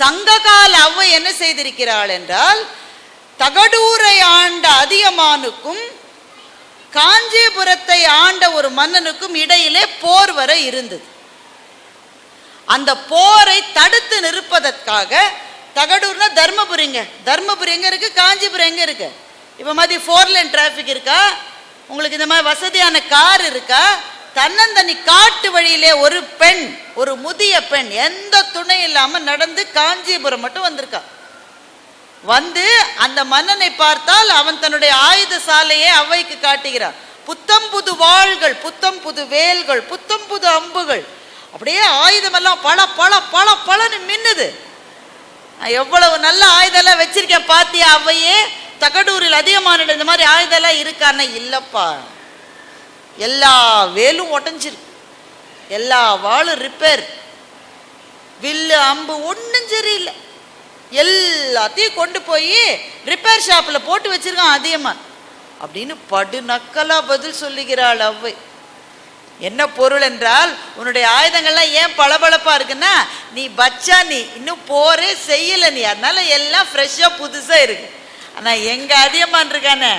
சங்ககால அவ்வை என்ன செய்திருக்கிறாள் என்றால் தகடூரை ஆண்ட அதியமானுக்கும் காஞ்சிபுரத்தை ஆண்ட ஒரு மன்னனுக்கும் இடையிலே போர் வர இருந்தது. அந்த போரை தடுத்து நிற்பதற்காக தகடூர்னா தர்மபுரிங்க தர்மபுரி எங்க இருக்கு? காஞ்சிபுரம் எங்க இருக்கு? இப்ப மாதிரி ஃபோர் லைன் டிராஃபிக் இருக்கா? உங்களுக்கு இந்த மாதிரி வசதியான கார் இருக்கா? தன்னந்தனி காட்டு வழியிலே ஒரு பெண் ஒரு முதிய பெண் எந்த துணை இல்லாம நடந்து காஞ்சிபுரம் மட்டும் வந்திருக்கா. வந்து அந்த மன்னனை பார்த்தால் அவன் தன்னுடைய ஆயுத சாலையை அவைக்கு காட்டுகிறான். புத்தம் புது வாள்கள் புத்தம் புது வேல்கள் புத்தம் புது அம்புகள். அப்படியே ஆயுதமெல்லாம் பல பல பல பலன்னு மின்னுது. நான் எவ்வளவு நல்ல ஆயுதம்லாம் வச்சிருக்கேன் பாத்தியா அவையே தகடூரில் அதிகமான இந்த மாதிரி ஆயுதம்லாம் இருக்கான்னு இல்லப்பா. எல்லா வேலும் உடஞ்சிருக்கு எல்லா வாழும் ரிப்பேர் வில்லு அம்பு ஒன்றும் சரியில்லை. எல்லாத்தையும் கொண்டு போய் ரிப்பேர் ஷாப்பில் போட்டு வச்சிருக்கான் அதியமான் அப்படின்னு படு நக்கலா பதில் சொல்லுகிறாள் அவ்வை. என்ன பொருள் என்றால் உன்னுடைய ஆயுதங்கள்லாம் ஏன் பளபளப்பா இருக்குன்னா நீ பச்சா நீ இன்னும் போரே செய்யலை நீ. அதனால எல்லாம் ஃப்ரெஷ்ஷாக புதுசாக இருக்கு. ஆனால் எங்கள் அதியமான் இருக்கானே?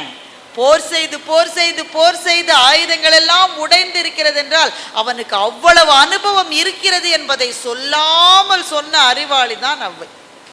போர் செய்து போர் செய்து போர் செய்து ஆயுதங்கள் எல்லாம் உடைந்து இருக்கிறது என்றால் அவனுக்கு அவ்வளவு அனுபவம் இருக்கிறது என்பதை சொல்லாமல் சொன்ன அறிவாளி தான் அவ்வை.